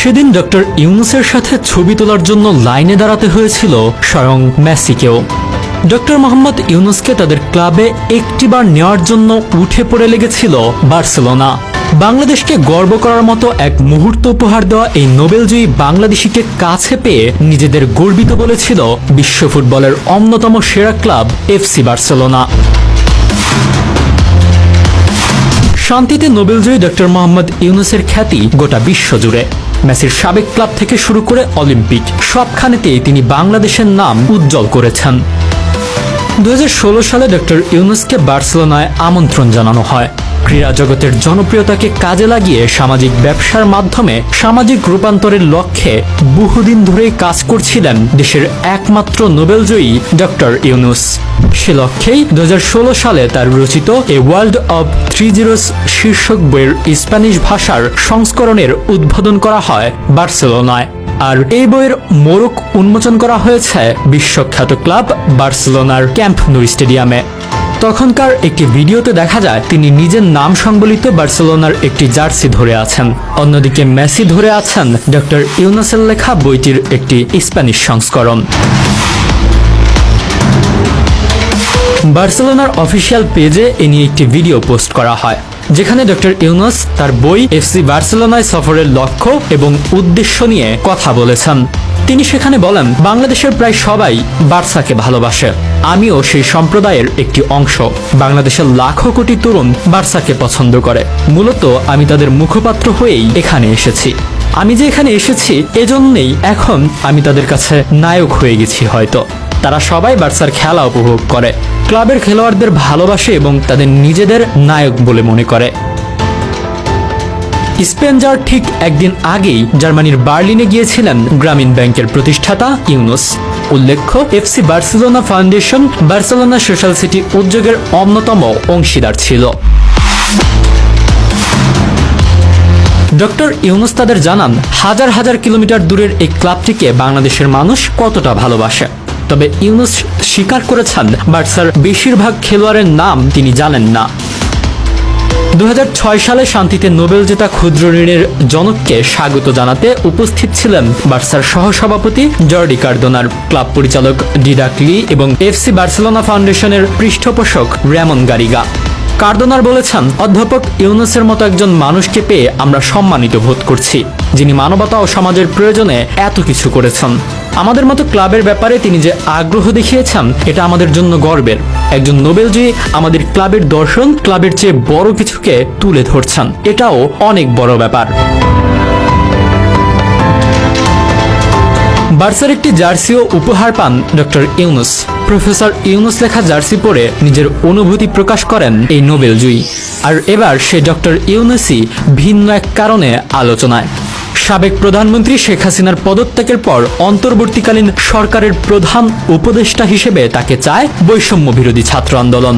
সেদিন ডক্টর ইউনুসের সাথে ছবি তোলার জন্য লাইনে দাঁড়াতে হয়েছিল স্বয়ং মেসিকেও। ডক্টর মোহাম্মদ ইউনুসকে তাদের ক্লাবে একটিবার নেওয়ার জন্য উঠে পড়ে লেগেছিল বার্সেলোনা। বাংলাদেশকে গর্ব করার মতো এক মুহূর্ত উপহার দেওয়া এই নোবেলজয়ী বাংলাদেশিকে কাছে পেয়ে নিজেদের গর্বিত বলেছিল বিশ্ব ফুটবলের অন্যতম সেরা ক্লাব এফসি বার্সেলোনা। শান্তিতে নোবেলজয়ী ডক্টর মোহাম্মদ ইউনুসের খ্যাতি গোটা বিশ্ব জুড়ে। মেসির সাবেক ক্লাব থেকে শুরু করে অলিম্পিক সবখানেতেই তিনি বাংলাদেশের নাম উজ্জ্বল করেছেন। দু হাজার ষোলো সালে ডক্টর ইউনুসকে বার্সেলোনায় আমন্ত্রণ জানানো হয়। ক্রীড়া জগতের জনপ্রিয়তাকে কাজে লাগিয়ে সামাজিক ব্যবসার মাধ্যমে সামাজিক রূপান্তরের লক্ষ্যে বহুদিন ধরেই কাজ করছিলেন দেশের একমাত্র নোবেলজয়ী ডক্টর ইউনুস। সে লক্ষ্যেই দু হাজার ষোলো সালে তার রচিত a world of three zeros শীর্ষক বইয়ের স্প্যানিশ ভাষার সংস্করণের উদ্বোধন করা হয় বার্সেলোনায়। আর এই বইয়ের মোড়ক উন্মোচন করা হয়েছে বিশ্বখ্যাত ক্লাব বার্সেলোনার ক্যাম্প নো স্টেডিয়ামে। তখনকার একটি ভিডিওতে দেখা যায় তিনি নিজের নাম সংবলিত বার্সেলোনার একটি জার্সি ধরে আছেন। অন্যদিকে মেসি ধরে আছেন ডক্টর ইউনাসের লেখা বইটির একটি স্প্যানিশ সংস্করণ। বার্সেলোনার অফিসিয়াল পেজে এ নিয়ে একটি ভিডিও পোস্ট করা হয়, যেখানে ডক্টর ইউনাস তার বই এফসি বার্সেলোনায় সফরের লক্ষ্য এবং উদ্দেশ্য নিয়ে কথা বলেছেন। তিনি সেখানে বলেন, বাংলাদেশের প্রায় সবাই বার্সাকে ভালোবাসে। আমিও সেই সম্প্রদায়ের একটি অংশ। বাংলাদেশের লাখো কোটি তরুণ বার্সাকে পছন্দ করে। মূলত আমি তাদের মুখপাত্র হয়েই এখানে এসেছি। আমি যে এখানে এসেছি এজন্যেই এখন আমি তাদের কাছে নায়ক হয়ে গেছি হয়তো। তারা সবাই বার্সার খেলা উপভোগ করে। ক্লাবের খেলোয়াড়দের ভালোবাসে এবং তাদের নিজেদের নায়ক বলে মনে করে। যাওয়ার ঠিক একদিন আগেই জার্মানির বার্লিনে গিয়েছিলেন গ্রামীণ ব্যাংকের প্রতিষ্ঠাতা ইউনুস। উল্লেখ্য FC Barcelona foundation Barcelona social city উদ্যোগের অন্যতম অংশীদার ছিল। ডক্টর ইউনুস তাদের জানান, হাজার হাজার কিলোমিটার দূরের এই ক্লাবটিকে বাংলাদেশের মানুষ কতটা ভালোবাসে। তবে ইউনুস স্বীকার করেছেন, বার্সার বেশিরভাগ খেলোয়াড়ের নাম তিনি জানেন না। দু হাজার ছয় সালে শান্তিতে নোবেল জেতা ক্ষুদ্র ঋণের জনককে স্বাগত জানাতে উপস্থিত ছিলেন বার্সার সহসভাপতি জর্ডি কার্দোনার ক্লাব পরিচালক ডিডাকলি এবং এফসি বার্সেলোনা ফাউন্ডেশনের পৃষ্ঠপোষক র্যামন গারিগা। কার্দোনার বলেছেন, অধ্যাপক ইউনুসের মতো একজন মানুষকে পেয়ে আমরা সম্মানিত বোধ করছি, যিনি মানবতা ও সমাজের প্রয়োজনে এত কিছু করেছেন। আমাদের মতো ক্লাবের ব্যাপারে তিনি যে আগ্রহ দেখিয়েছেন, এটা আমাদের জন্য গর্বের। একজন নোবেলজয়ী আমাদের ক্লাবের দর্শন, ক্লাবের চেয়ে বড় কিছুকে তুলে ধরছেন। এটাও অনেক বড় ব্যাপার। বার্সার একটি জার্সিও উপহার পান ডক্টর ইউনুস। প্রফেসর ইউনুস লেখা জার্সি পরে নিজের অনুভূতি প্রকাশ করেন এই নোবেল নোবেলজয়ী। আর এবার সে ডক্টর ইউনুসই ভিন্ন এক কারণে আলোচনায়। সাবেক প্রধানমন্ত্রী শেখ হাসিনার পদত্যাগের পর অন্তর্বর্তীকালীন সরকারের প্রধান উপদেষ্টা হিসেবে তাকে চায় বৈষম্য বিরোধী ছাত্র আন্দোলন।